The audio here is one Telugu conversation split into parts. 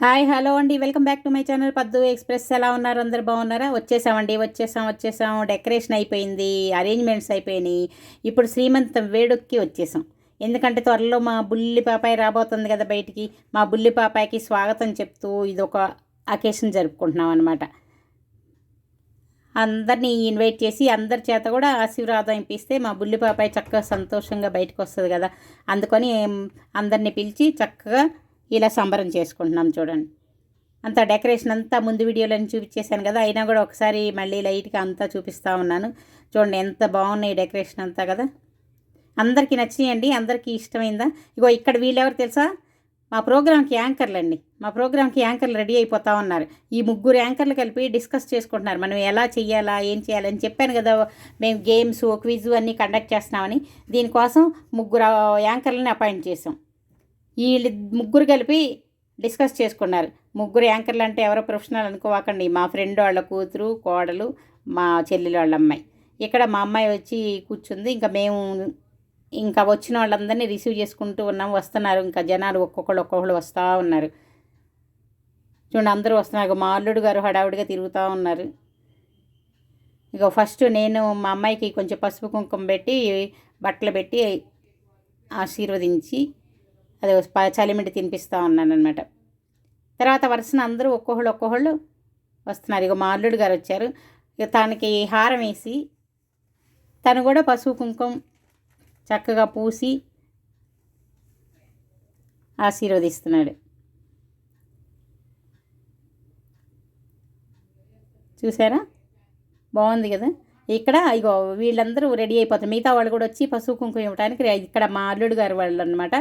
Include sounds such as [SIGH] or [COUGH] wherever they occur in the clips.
హాయ్ హలో అండి. Welcome back to my channel. Paddu express ఎలా ఉన్నారు? అందరు బాగున్నారా? వచ్చేసామండి వచ్చేసాం వచ్చేసాం. డెకరేషన్ అయిపోయింది అరేంజ్మెంట్స్ అయిపోయినాయి. ఇప్పుడు శ్రీమంతం వేడుక్కి వచ్చేసాం. ఎందుకంటే త్వరలో మా బుల్లి పాపాయి రాబోతుంది కదా బయటికి. మా బుల్లి పాపాయికి స్వాగతం చెప్తూ ఇది ఒక అకేషన్ జరుపుకుంటున్నాం అనమాట అందరినీ ఇన్వైట్ చేసి అందరి చేత కూడా ఆశీర్వాదం ఇప్పిస్తే మా బుల్లి పాపాయి చక్కగా సంతోషంగా బయటకు వస్తుంది కదా. అందుకని అందరినీ పిలిచి చక్కగా ఇలా సంబరం చేసుకుంటున్నాం చూడండి. అంతా డెకరేషన్ అంతా ముందు వీడియోలను చూపించేశాను కదా. అయినా కూడా ఒకసారి మళ్ళీ లైట్గా అంతా చూపిస్తూ ఉన్నాను. చూడండి ఎంత బాగున్నాయి డెకరేషన్ అంతా కదా. అందరికీ నచ్చినాయండి. అందరికీ ఇష్టమైందా? ఇగో ఇక్కడ వీళ్ళెవరు తెలుసా? మా ప్రోగ్రామ్కి యాంకర్లు అండి. మా ప్రోగ్రామ్కి యాంకర్లు రెడీ అయిపోతా ఉన్నారు. ఈ ముగ్గురు యాంకర్లు కలిపి డిస్కస్ చేసుకుంటున్నారు. మనం ఎలా చేయాలా ఏం చేయాలని చెప్పాను కదా. మేము గేమ్స్ క్విజ్ అన్నీ కండక్ట్ చేస్తున్నామని. దీనికోసం ముగ్గురు యాంకర్లని అపాయింట్ చేసాం వీళ్ళు ముగ్గురు కలిపి డిస్కస్ చేసుకున్నారు. ముగ్గురు యాంకర్లు అంటే ఎవరో ప్రొఫెషనల్ అనుకోవాకండి. మా ఫ్రెండ్ వాళ్ళ కూతురు కోడలు మా చెల్లెలు వాళ్ళ అమ్మాయి. ఇక్కడ మా అమ్మాయి వచ్చి కూర్చుంది. ఇంకా మేము ఇంకా వచ్చిన వాళ్ళందరినీ రిసీవ్ చేసుకుంటూ ఉన్నాం. వస్తున్నారు. ఇంకా జనాలు ఒక్కొక్కళ్ళు ఒక్కొక్కళ్ళు వస్తూ ఉన్నారు. చూడండి అందరూ వస్తున్నారు. మా అల్లుడు గారు హడావుడిగా తిరుగుతూ ఉన్నారు. ఇక ఫస్ట్ నేను మా అమ్మాయికి కొంచెం పసుపు కుంకుమ పెట్టి బట్టలు పెట్టి ఆశీర్వదించి అది చలిమిడి తినిపిస్తూ ఉన్నాను అనమాట తర్వాత వరుసన అందరూ ఒక్కొక్కళ్ళు ఒక్కొక్కళ్ళు వస్తున్నారు. ఇక మా అల్లుడు గారు వచ్చారు. ఇక తనకి హారం వేసి తను కూడా పసుపు కుంకుమ చక్కగా పూసి ఆశీర్వదిస్తున్నాడు. చూసారా? బాగుంది కదా? ఇక్కడ ఇగో వీళ్ళందరూ రెడీ అయిపోతారు. మిగతా వాళ్ళు కూడా వచ్చి పసుపు కుంకుమ ఇవ్వడానికి ఇక్కడ మా అల్లుడు గారు వాళ్ళు అనమాట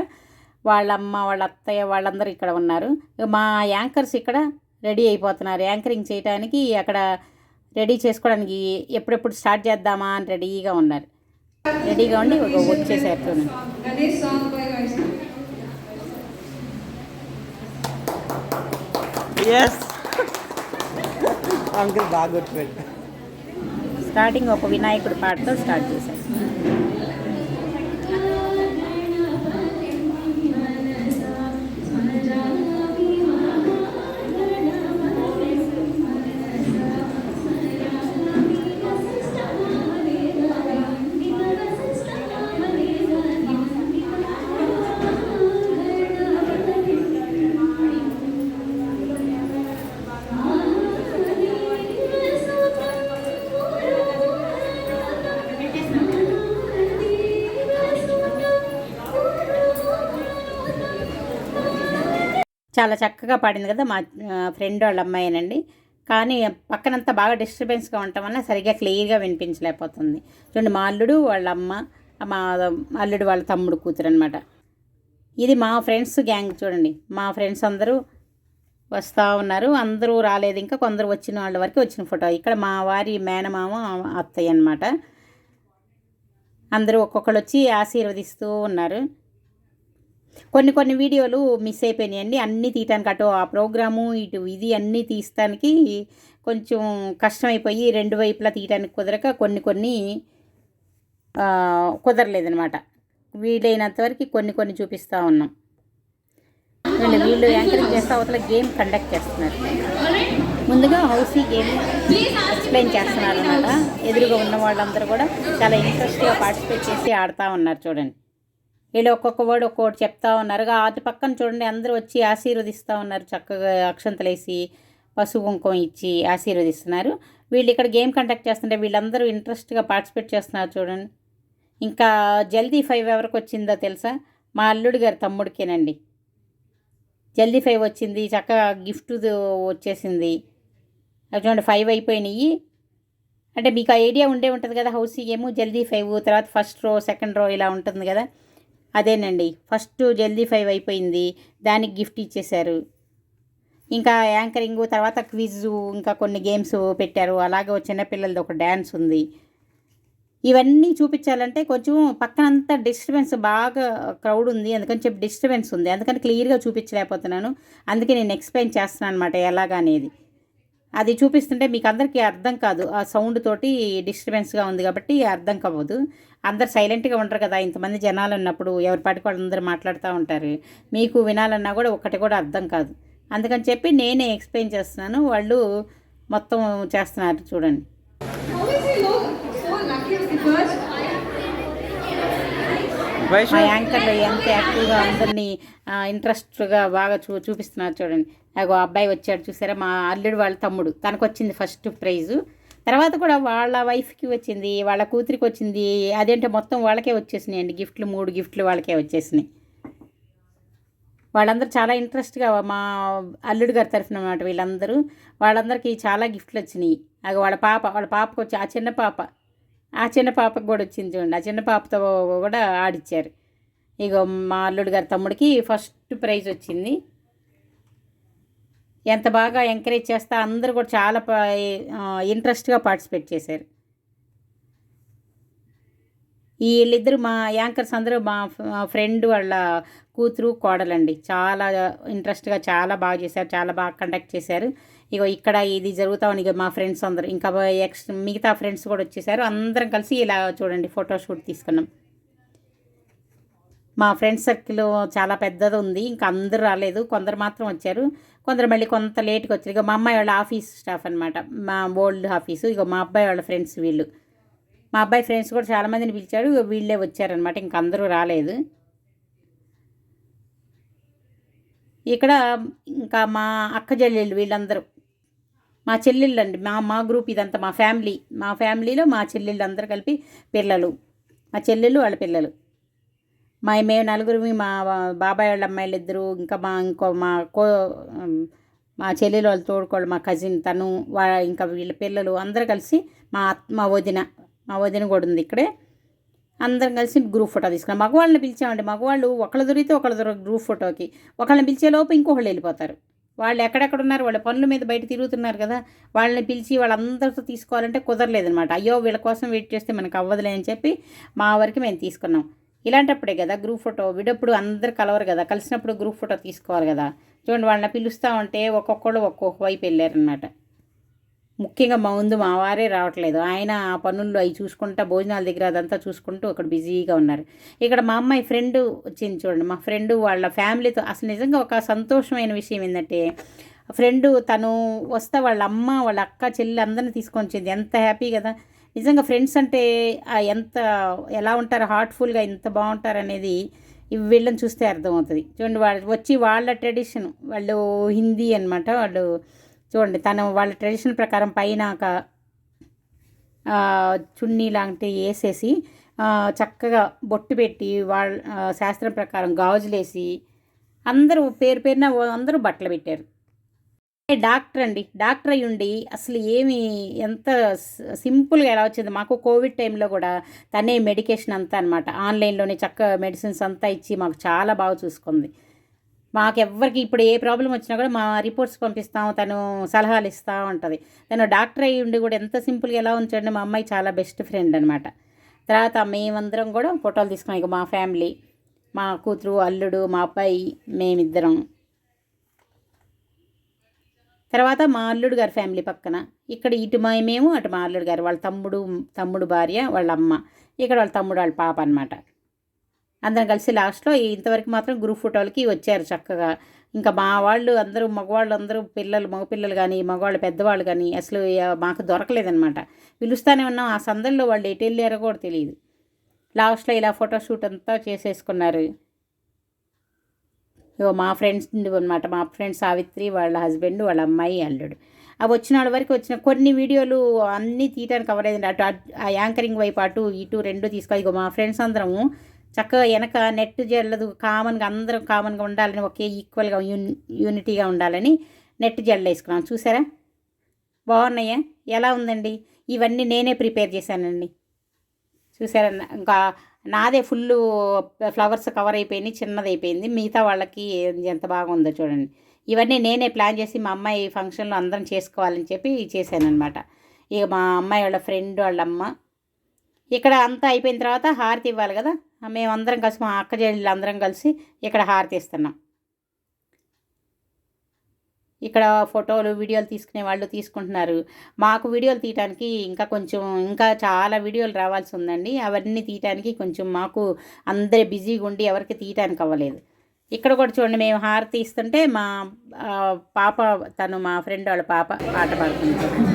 వాళ్ళ అమ్మ వాళ్ళ అత్తయ్య వాళ్ళందరూ ఇక్కడ ఉన్నారు. మా యాంకర్స్ ఇక్కడ రెడీ అయిపోతున్నారు. యాంకరింగ్ చేయడానికి అక్కడ రెడీ చేసుకోవడానికి ఎప్పుడెప్పుడు స్టార్ట్ చేద్దామా అని రెడీగా ఉన్నారు. రెడీగా ఉండి ఒక వచ్చేసారు అంకుల్ [LAUGHS] బాగా స్టార్టింగ్ ఒక వినాయకుడి పాటతో స్టార్ట్ చేశారు. చాలా చక్కగా పాడింది కదా మా ఫ్రెండ్ వాళ్ళ అమ్మాయినండి. కానీ పక్కనంతా బాగా డిస్టర్బెన్స్గా ఉండటం వల్ల సరిగ్గా క్లియర్గా వినిపించలేకపోతుంది. చూడండి మా అల్లుడు వాళ్ళ అమ్మ మా అల్లుడు వాళ్ళ తమ్ముడు కూతురు అనమాట ఇది మా ఫ్రెండ్స్ గ్యాంగ్ చూడండి. మా ఫ్రెండ్స్ అందరూ వస్తూ ఉన్నారు. అందరూ రాలేదు. ఇంకా కొందరు వచ్చిన వాళ్ళ వరకు వచ్చిన ఫోటో. ఇక్కడ మా వారి మేనమామ అత్తయ్య అనమాట అందరూ ఒక్కొక్కరు వచ్చి ఆశీర్వదిస్తూ ఉన్నారు. కొన్ని కొన్ని వీడియోలు మిస్ అయిపోయినాయండి. అన్నీ తీయటానికి అటు ఆ ప్రోగ్రాము ఇటు ఇది అన్నీ తీస్తానికి కొంచెం కష్టమైపోయి రెండు వైపులా తీయటానికి కుదరక కొన్ని కొన్ని కుదరలేదనమాట వీలైనంత వరకు కొన్ని కొన్ని చూపిస్తూ ఉన్నాం. వీళ్ళు వీళ్ళు యాంకరింగ్ చేస్తూ అవతల గేమ్ కండక్ట్ చేస్తున్నారు. ముందుగా హౌసీ గేమ్ ఎక్స్ప్లెయిన్ చేస్తున్నారు అనమాట ఎదురుగా ఉన్న వాళ్ళందరూ కూడా చాలా ఇంట్రెస్ట్గా పార్టిసిపేట్ చేసి ఆడుతూ ఉన్నారు చూడండి. వీళ్ళు ఒక్కొక్క వర్డ్ ఒక్కొక్కటి చెప్తా ఉన్నారు. అది పక్కన చూడండి అందరూ వచ్చి ఆశీర్వదిస్తూ ఉన్నారు. చక్కగా అక్షంతలేసి పసుపు కుంకుమ ఇచ్చి ఆశీర్వదిస్తున్నారు. వీళ్ళు ఇక్కడ గేమ్ కండక్ట్ చేస్తుంటే వీళ్ళందరూ ఇంట్రెస్ట్గా పార్టిసిపేట్ చేస్తున్నారు చూడండి. ఇంకా జల్దీ ఫైవ్ ఎవరికి వచ్చిందో తెలుసా? మా అల్లుడు గారి తమ్ముడికేనండి. జల్దీ ఫైవ్ వచ్చింది చక్కగా గిఫ్ట్ వచ్చేసింది. అవి చూడండి ఫైవ్ అయిపోయినాయి. అంటే మీకు ఐడియా ఉండే ఉంటుంది కదా హౌస్ గేమ్ జల్దీ ఫైవ్ తర్వాత ఫస్ట్ రో సెకండ్ రో ఇలా ఉంటుంది కదా. అదేనండి. ఫస్ట్ జల్దీ ఫైవ్ అయిపోయింది. దానికి గిఫ్ట్ ఇచ్చేశారు. ఇంకా యాంకరింగ్ తర్వాత క్విజ్ ఇంకా కొన్ని గేమ్స్ పెట్టారు. అలాగే చిన్నపిల్లలది ఒక డ్యాన్స్ ఉంది. ఇవన్నీ చూపించాలంటే కొంచెం పక్కనంతా డిస్టర్బెన్స్ బాగా క్రౌడ్ ఉంది. అందుకని చెప్పి డిస్టర్బెన్స్ ఉంది. అందుకని క్లియర్గా చూపించలేకపోతున్నాను. అందుకే నేను ఎక్స్ప్లెయిన్ చేస్తున్నాను అనమాట ఎలాగా అనేది. అది చూపిస్తుంటే మీకు అందరికీ అర్థం కాదు. ఆ సౌండ్ తోటి డిస్టర్బెన్స్గా ఉంది కాబట్టి అర్థం కావద్దు. అందరు సైలెంట్గా ఉంటారు కదా. ఇంతమంది జనాలు ఉన్నప్పుడు ఎవరి పాటికి వాళ్ళందరూ మాట్లాడుతూ ఉంటారు. మీకు వినాలన్నా కూడా ఒకటి కూడా అర్థం కాదు. అందుకని చెప్పి నేనే ఎక్స్ప్లెయిన్ చేస్తున్నాను. వాళ్ళు మొత్తం చేస్తున్నారు చూడండి. మా యాంకర్లు ఎంత యాక్టివ్గా అందరినీ ఇంట్రెస్ట్గా బాగా చూ చూపిస్తున్నారు చూడండి. అగో అబ్బాయి వచ్చాడు చూసారా? మా అల్లుడు వాళ్ళ తమ్ముడు. తనకు వచ్చింది ఫస్ట్ ప్రైజు. తర్వాత కూడా వాళ్ళ వైఫ్కి వచ్చింది వాళ్ళ కూతురికి వచ్చింది. అదేంటో మొత్తం వాళ్ళకే వచ్చేసినాయి అండి గిఫ్ట్లు మూడు గిఫ్ట్లు వాళ్ళకే వచ్చేసినాయి. వాళ్ళందరూ చాలా ఇంట్రెస్ట్గా మా అల్లుడు గారి తరఫున అనమాట వీళ్ళందరూ. వాళ్ళందరికీ చాలా గిఫ్ట్లు వచ్చినాయి. అది వాళ్ళ పాప వాళ్ళ పాపకు వచ్చి ఆ చిన్న పాప ఆ చిన్న పాపకు కూడా వచ్చింది చూడండి. ఆ చిన్న పాపతో కూడా ఆడిచ్చారు. ఇగో మా అల్లుడు గారి తమ్ముడికి ఫస్ట్ ప్రైజ్ వచ్చింది. ఎంత బాగా ఎంకరేజ్ చేస్తా అందరూ కూడా చాలా ఇంట్రెస్ట్గా పార్టిసిపేట్ చేశారు. వీళ్ళిద్దరు మా యాంకర్స్ అందరూ మా ఫ్రెండ్ వాళ్ళ కూతురు కోడలండి. చాలా ఇంట్రెస్ట్గా చాలా బాగా చేశారు చాలా బాగా కండక్ట్ చేశారు. ఇగో ఇక్కడ ఇది జరుగుతా ఉంది. మా ఫ్రెండ్స్ అందరూ ఇంకా ఎక్స్ మిగతా ఫ్రెండ్స్ కూడా వచ్చేసారు. అందరం కలిసి ఇలా చూడండి ఫోటో షూట్ తీసుకున్నాం. మా ఫ్రెండ్స్ సర్కిల్ చాలా పెద్దది ఉంది ఇంకా అందరూ రాలేదు. కొందరు మాత్రం వచ్చారు. కొందరు మళ్ళీ కొంత లేట్గా వచ్చారు. ఇక మా అమ్మాయి వాళ్ళ ఆఫీస్ స్టాఫ్ అనమాట మా ఓల్డ్ ఆఫీసు. ఇక మా అబ్బాయి వాళ్ళ ఫ్రెండ్స్ వీళ్ళు. మా అబ్బాయి ఫ్రెండ్స్ కూడా చాలామందిని పిలిచాడు వీళ్ళే వచ్చారనమాట ఇంక అందరూ రాలేదు. ఇక్కడ ఇంకా మా అక్క చెల్లెళ్ళు వీళ్ళందరూ మా చెల్లెళ్ళు అండి మా మా గ్రూప్ ఇదంతా మా ఫ్యామిలీ మా ఫ్యామిలీలో మా చెల్లెళ్ళు అందరూ కలిపి పిల్లలు మా చెల్లెళ్ళు వాళ్ళ పిల్లలు. మా మేము నలుగురు మా బాబాయ్ వాళ్ళ అమ్మాయిలు ఇద్దరు ఇంకా మా ఇంకో మా కో మా చెల్లెలు వాళ్ళు తోడుకోళ్ళు మా కజిన్ తను వా ఇంకా వీళ్ళ పిల్లలు అందరూ కలిసి మా ఆత్మ మా వదిన మా వదిన కూడా ఉంది ఇక్కడే. అందరం కలిసి గ్రూప్ ఫోటో తీసుకున్నాం. మగవాళ్ళని పిలిచామండి. మగవాళ్ళు ఒకళ్ళు దొరికితే ఒకళ్ళు దొరక గ్రూప్ ఫోటోకి ఒకళ్ళని పిలిచే లోపు ఇంకొకళ్ళు వెళ్ళిపోతారు. వాళ్ళు ఎక్కడెక్కడ ఉన్నారు? వాళ్ళ పనుల మీద బయట తిరుగుతున్నారు కదా. వాళ్ళని పిలిచి వాళ్ళందరితో తీసుకోవాలంటే కుదరలేదనమాట అయ్యో వీళ్ళ కోసం వెయిట్ చేస్తే మనకు అవ్వదులే అని చెప్పి మా వరకు మేము తీసుకున్నాం. ఇలాంటప్పుడే కదా గ్రూప్ ఫోటో విడప్పుడు అందరు కలవరు కదా. కలిసినప్పుడు గ్రూప్ ఫోటో తీసుకోవాలి కదా. చూడండి వాళ్ళని పిలుస్తూ ఉంటే ఒక్కొక్కళ్ళు ఒక్కొక్క వైపు వెళ్ళారనమాట ముఖ్యంగా మా ముందు మా వారే రావట్లేదు. ఆయన ఆ పనుల్లో అవి చూసుకుంటా భోజనాల దగ్గర అదంతా చూసుకుంటూ అక్కడ బిజీగా ఉన్నారు. ఇక్కడ మా అమ్మాయి ఫ్రెండ్ వచ్చింది చూడండి. మా ఫ్రెండ్ వాళ్ళ ఫ్యామిలీతో అసలు నిజంగా ఒక సంతోషమైన విషయం ఏంటంటే ఫ్రెండ్ తను వస్తే వాళ్ళ అమ్మ వాళ్ళ అక్క చెల్లి అందరిని తీసుకొని వచ్చింది. ఎంత హ్యాపీ కదా. నిజంగా ఫ్రెండ్స్ అంటే ఎంత ఎలా ఉంటారు హార్ట్ఫుల్గా ఎంత బాగుంటారు అనేది ఇవి వీళ్ళని చూస్తే అర్థమవుతుంది. చూడండి వాళ్ళు వచ్చి వాళ్ళ ట్రెడిషన్ వాళ్ళు హిందీ అనమాట వాళ్ళు చూడండి తను వాళ్ళ ట్రెడిషన్ ప్రకారం పైన ఒక చున్నీ లాంటి వేసేసి చక్కగా బొట్టు పెట్టి వాళ్ళ శాస్త్రం ప్రకారం గాజులేసి అందరూ పేరు పేరున అందరూ బట్టలు పెట్టారు. డాక్టర్ అండి డాక్టర్ అయి ఉండి అసలు ఏమి ఎంత సింపుల్గా ఎలా వచ్చింది? మాకు కోవిడ్ టైంలో కూడా తనే మెడికేషన్ అంతా అనమాట ఆన్లైన్లోనే చక్క మెడిసిన్స్ అంతా ఇచ్చి మాకు చాలా బాగా చూసుకుంది. మాకు ఎవ్వరికి ఇప్పుడు ఏ ప్రాబ్లం వచ్చినా కూడా మా రిపోర్ట్స్ పంపిస్తాం తను సలహాలు ఇస్తూ ఉంటుంది. తను డాక్టర్ అయ్యి ఉండి కూడా ఎంత సింపుల్గా ఎలా ఉంచండి మా అమ్మాయి చాలా బెస్ట్ ఫ్రెండ్ అనమాట తర్వాత మేమందరం కూడా ఫోటోలు తీసుకున్నాం. ఇక మా ఫ్యామిలీ మా కూతురు అల్లుడు మా అబ్బాయి మేమిద్దరం. తర్వాత మా అల్లుడు గారి ఫ్యామిలీ పక్కన. ఇక్కడ ఇటు మా మేము అటు మా అల్లుడు గారు వాళ్ళ తమ్ముడు తమ్ముడు భార్య వాళ్ళ అమ్మ. ఇక్కడ వాళ్ళ తమ్ముడు వాళ్ళ పాప అనమాట అందరం కలిసి లాస్ట్లో ఇంతవరకు మాత్రం గ్రూప్ ఫోటోలకి వచ్చారు చక్కగా. ఇంకా మా వాళ్ళు అందరూ మగవాళ్ళు అందరూ పిల్లలు మగపిల్లలు కానీ మగవాళ్ళు పెద్దవాళ్ళు కానీ అసలు మాకు దొరకలేదనమాట పిలుస్తానే ఉన్నాం ఆ సందర్లో వాళ్ళు ఎటు వెళ్ళారో కూడా తెలియదు లాస్ట్లో ఇలా ఫోటోషూట్ అంతా చేసేసుకున్నారు. ఇగో మా ఫ్రెండ్స్ అనమాట మా ఫ్రెండ్ సావిత్రి వాళ్ళ హస్బెండ్ వాళ్ళ అమ్మాయి అల్లుడు. అవి వచ్చిన వాళ్ళ వరకు వచ్చిన కొన్ని వీడియోలు అన్నీ తీయటానికి అవ్వలేదండి. అయ్యింది అటు ఆ యాంకరింగ్ వైపు అటు ఇటు రెండు తీసుకో ఇగో మా ఫ్రెండ్స్ అందరము చక్కగా వెనక నెట్ జల్లదు కామన్గా అందరం కామన్గా ఉండాలని ఒకే ఈక్వల్గా యూన్ యూనిటీగా ఉండాలని నెట్ జల్లు వేసుకున్నాం. చూసారా? బాగున్నాయా? ఎలా ఉందండి? ఇవన్నీ నేనే ప్రిపేర్ చేశానండి. చూసారా? ఇంకా నాదే ఫుల్ ఫ్లవర్స్ కవర్ అయిపోయినాయి చిన్నది అయిపోయింది. మిగతా వాళ్ళకి ఎంత బాగుందో చూడండి. ఇవన్నీ నేనే ప్లాన్ చేసి మా అమ్మాయి ఫంక్షన్లో అందరం చేసుకోవాలని చెప్పి చేశాను ఇక మా అమ్మాయి వాళ్ళ ఫ్రెండ్ వాళ్ళ అమ్మ ఇక్కడ అంతా అయిపోయిన తర్వాత హారతి ఇవ్వాలి కదా. మేమందరం కలిసి మా అక్క చెల్లెళ్ళు అందరం కలిసి ఇక్కడ హారతి ఇస్తున్నాం. ఇక్కడ ఫోటోలు వీడియోలు తీసుకునే వాళ్ళు తీసుకుంటున్నారు. మాకు వీడియోలు తీయడానికి ఇంకా కొంచెం ఇంకా చాలా వీడియోలు రావాల్సి ఉందండి. అవన్నీ తీయటానికి కొంచెం మాకు అందరి బిజీగా ఉండి ఎవరికి తీయటానికి అవ్వలేదు. ఇక్కడ కూడా చూడండి మేము హారతి ఇస్తుంటే మా పాప తను మా ఫ్రెండ్ వాళ్ళ పాప పాట పాడుతుంది.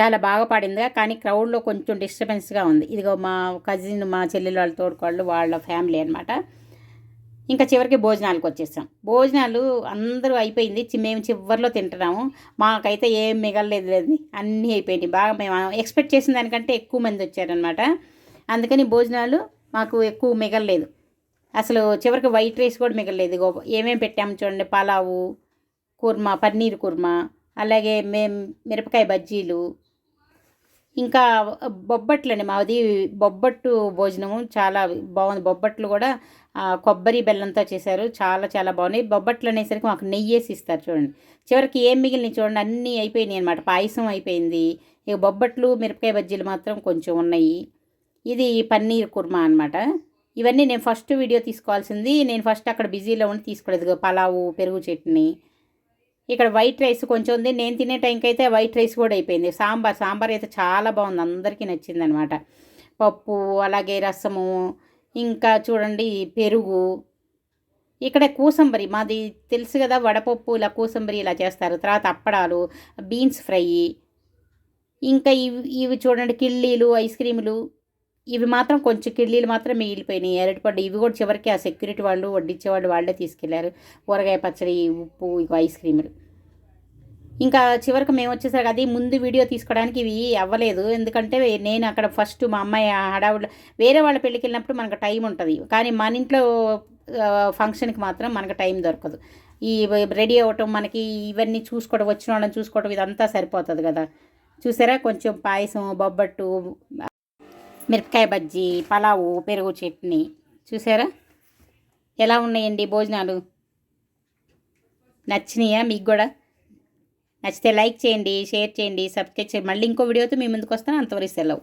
చాలా బాగా పాడిందిగా కానీ క్రౌడ్లో కొంచెం డిస్టర్బెన్స్గా ఉంది. ఇదిగో మా కజిన్ మా చెల్లెలు వాళ్ళ తోడుకోళ్ళు వాళ్ళ ఫ్యామిలీ అనమాట ఇంకా చివరికి భోజనాలకు వచ్చేసాం. భోజనాలు అందరూ అయిపోయింది. చి- మేము చివరిలో తింటున్నాము. మాకైతే ఏం మిగలలేదు లేదు. అన్నీ అయిపోయినాయి. బాగా మేము ఎక్స్పెక్ట్ చేసిన దానికంటే ఎక్కువ మంది వచ్చారనమాట అందుకని భోజనాలు మాకు ఎక్కువ మిగలలేదు. అసలు చివరికి వైట్ రైస్ కూడా మిగలలేదు. ఇగో ఏమేమి పెట్టాము చూడండి. పలావు కుర్మా పన్నీర్ కుర్మా అలాగే మేం మిరపకాయ బజ్జీలు ఇంకా బొబ్బట్లండి మాది బొబ్బట్టు భోజనము. చాలా బాగుంది. బొబ్బట్లు కూడా కొబ్బరి బెల్లంతో చేశారు. చాలా చాలా బాగున్నాయి. బొబ్బట్లు అనేసరికి మాకు నెయ్యి వేసి ఇస్తారు చూడండి. చివరికి ఏం మిగిలినాయి చూడండి. అన్నీ అయిపోయినాయి అనమాట పాయసం అయిపోయింది. ఇక బొబ్బట్లు మిరపకాయ బజ్జీలు మాత్రం కొంచెం ఉన్నాయి. ఇది పన్నీర్ కుర్మా అనమాట ఇవన్నీ నేను ఫస్ట్ వీడియో తీసుకోవాల్సింది. నేను ఫస్ట్ అక్కడ బిజీలో ఉండి తీసుకోలేదు. పలావు పెరుగు చట్నీ. ఇక్కడ వైట్ రైస్ కొంచెం ఉంది. నేను తినే టైంకి అయితే వైట్ రైస్ కూడా అయిపోయింది. సాంబార్ సాంబార్ అయితే చాలా బాగుంది. అందరికీ నచ్చిందనమాట. పప్పు అలాగే రసము ఇంకా చూడండి పెరుగు. ఇక్కడ కూసంబరి మాది తెలుసు కదా వడపప్పు ఇలా కూసంబరి ఇలా చేస్తారు. తర్వాత అప్పడాలు బీన్స్ ఫ్రై. ఇంకా ఇవి ఇవి చూడండి కిళ్ళీలు ఐస్ క్రీములు. ఇవి మాత్రం కొంచెం కిళ్ళీలు మాత్రం మిగిలిపోయినాయి. అరటిపండు ఇవి కూడా చివరికి ఆ సెక్యూరిటీ వాళ్ళు వడ్డించేవాళ్ళు వాళ్ళే తీసుకెళ్ళారు. ఊరగాయ పచ్చడి ఉప్పు ఇక ఐస్ క్రీములు. ఇంకా చివరికి మేము వచ్చేసరికి అది ముందు వీడియో తీసుకోవడానికి ఇవి అవ్వలేదు. ఎందుకంటే నేను అక్కడ ఫస్ట్ మా అమ్మాయి హడావుడు వేరే వాళ్ళ పెళ్ళికి వెళ్ళినప్పుడు మనకు టైం ఉంటుంది. కానీ మన ఇంట్లో ఫంక్షన్కి మాత్రం మనకు టైం దొరకదు. ఈ రెడీ అవ్వటం మనకి ఇవన్నీ చూసుకోవడం వచ్చిన వాళ్ళని చూసుకోవడం ఇదంతా సరిపోతుంది కదా. చూసారా? కొంచెం పాయసం బొబ్బట్టు మిరపకాయ బజ్జీ పలావు పెరుగు చట్నీ. చూసారా? ఎలా ఉన్నాయండి భోజనాలు? నచ్చినాయా మీకు కూడా? నచ్చితే లైక్ చేయండి షేర్ చేయండి సబ్స్క్రైబ్ చేయండి. మళ్ళీ ఇంకో వీడియోతో మీ ముందుకు వస్తాను. అంతవరకు సెలవు.